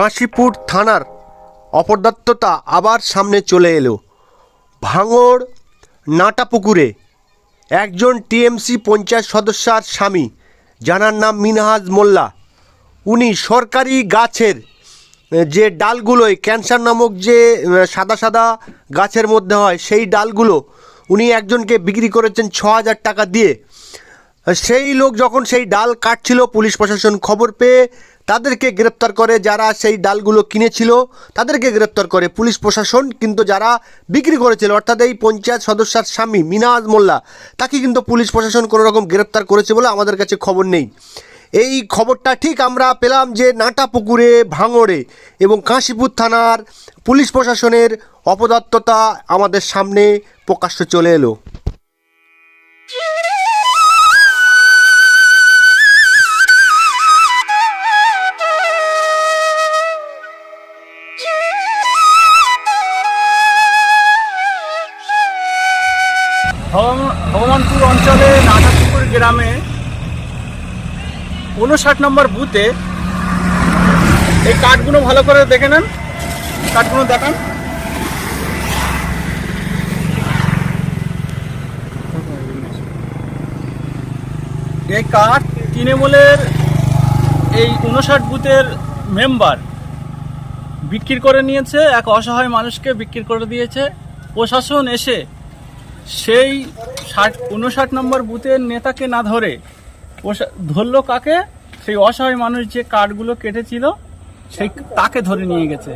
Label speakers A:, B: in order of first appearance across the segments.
A: কাশীপুর থানার অপদার্থতা আবার সামনে চলে এলো। ভাঙড়, নাটাপুকুরে একজন টিএমসি পঞ্চায়েত সদস্যার স্বামী যার নাম মিনহাজ মোল্লা। উনি সরকারি গাছের, যে ডালগুলোয় ক্যান্সার নামক যে সাদা সাদা গাছের মধ্যে হয়, সেই ডালগুলো উনি একজনকে বিক্রি করেছেন ছ হাজার টাকা দিয়ে। সেই লোক যখন সেই ডাল কাটছিল, পুলিশ প্রশাসন খবর পেয়ে তাদেরকে গ্রেপ্তার করে যারা সেই ডালগুলো কিনেছিল, তাদেরকে গ্রেপ্তার করে পুলিশ প্রশাসন, কিন্তু যারা বিক্রি করেছিল, অর্থাৎ এই পঞ্চায়েত সদস্যার স্বামী মিনাজ মোল্লা, তাকে কিন্তু পুলিশ প্রশাসন কোনো রকম গ্রেপ্তার করেছে বলে আমাদের কাছে খবর নেই। এই খবরটা ঠিক আমরা পেলাম যে নাটাপুকুরে, ভাঙড়ে এবং কাশীপুর থানার পুলিশ প্রশাসনের অপদার্থতা আমাদের সামনে প্রকাশ্য চলে এলো।
B: ভগবানপুর অঞ্চলে নাটাপুকুর গ্রামে উনষাট নম্বর বুথে এই কার্ডগুলো ভালো করে দেখে নেন। কার্ডগুলো দেখান। এই কার্ড তৃণমূলের এই উনষাট বুথের মেম্বার বিক্রি করে নিয়েছে। এক অসহায় মানুষকে বিক্রি করে দিয়েছে। প্রশাসন এসে সেই ষাট উনষাট নম্বর বুথের নেতাকে না ধরে ধরলো কাকে? সেই অসহায় মানুষ যে কার্ডগুলো কেটেছিল, সেই তাকে ধরে নিয়ে গেছে।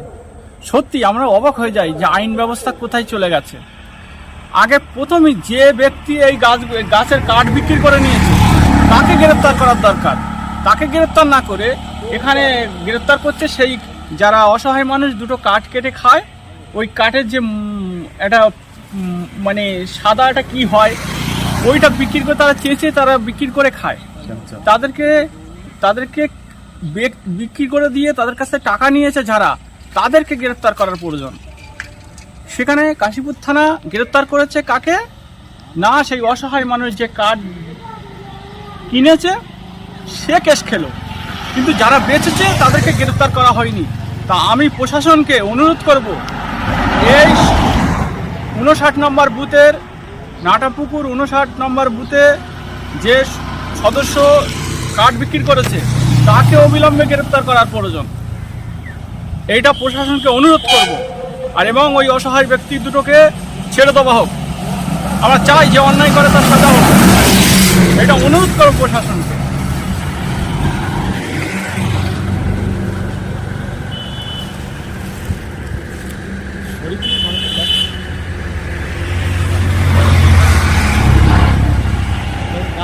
B: সত্যি আমরা অবাক হয়ে যাই যে আইন ব্যবস্থা কোথায় চলে গেছে। আগে প্রথমেই যে ব্যক্তি এই গাছ, গাছের কাঠ বিক্রি করে নিয়েছে, তাকে গ্রেপ্তার করার দরকার। তাকে গ্রেপ্তার না করে এখানে গ্রেপ্তার করছে সেই যারা অসহায় মানুষ দুটো কাঠ কেটে খায়, ওই কাঠের যে একটা মানে সাদা একটা কি হয় ওইটা বিক্রি করে তারা চেঁচে তারা বিক্রি করে খায়। তাদেরকে তাদেরকে বেক- বিক্রি করে দিয়ে তাদের কাছে টাকা নিয়েছে যারা তাদেরকে গ্রেফতার করার প্রয়োজন। সেখানে কাশীপুর থানা গ্রেফতার করেছে কাকে? না সেই অসহায় মানুষ যে কার্ড কিনেছে সে কেস খেলো। কিন্তু যারা বেচেছে তাদেরকে গ্রেফতার করা হয়নি। তা আমি প্রশাসনকে অনুরোধ করব এই উনষাট নম্বর বুথের নাটাপুকুর উনষাট নম্বর বুথে যে সদস্য কার্ড বিক্রি করেছে, তাকে অবিলম্বে গ্রেপ্তার করার প্রয়োজন। এইটা প্রশাসনকে অনুরোধ করব আর এবং ওই অসহায় ব্যক্তি দুটোকে ছেড়ে দেওয়া হোক। আমরা চাই যে অন্যায় করে তার সাজা হোক। এটা অনুরোধ করব প্রশাসনকে।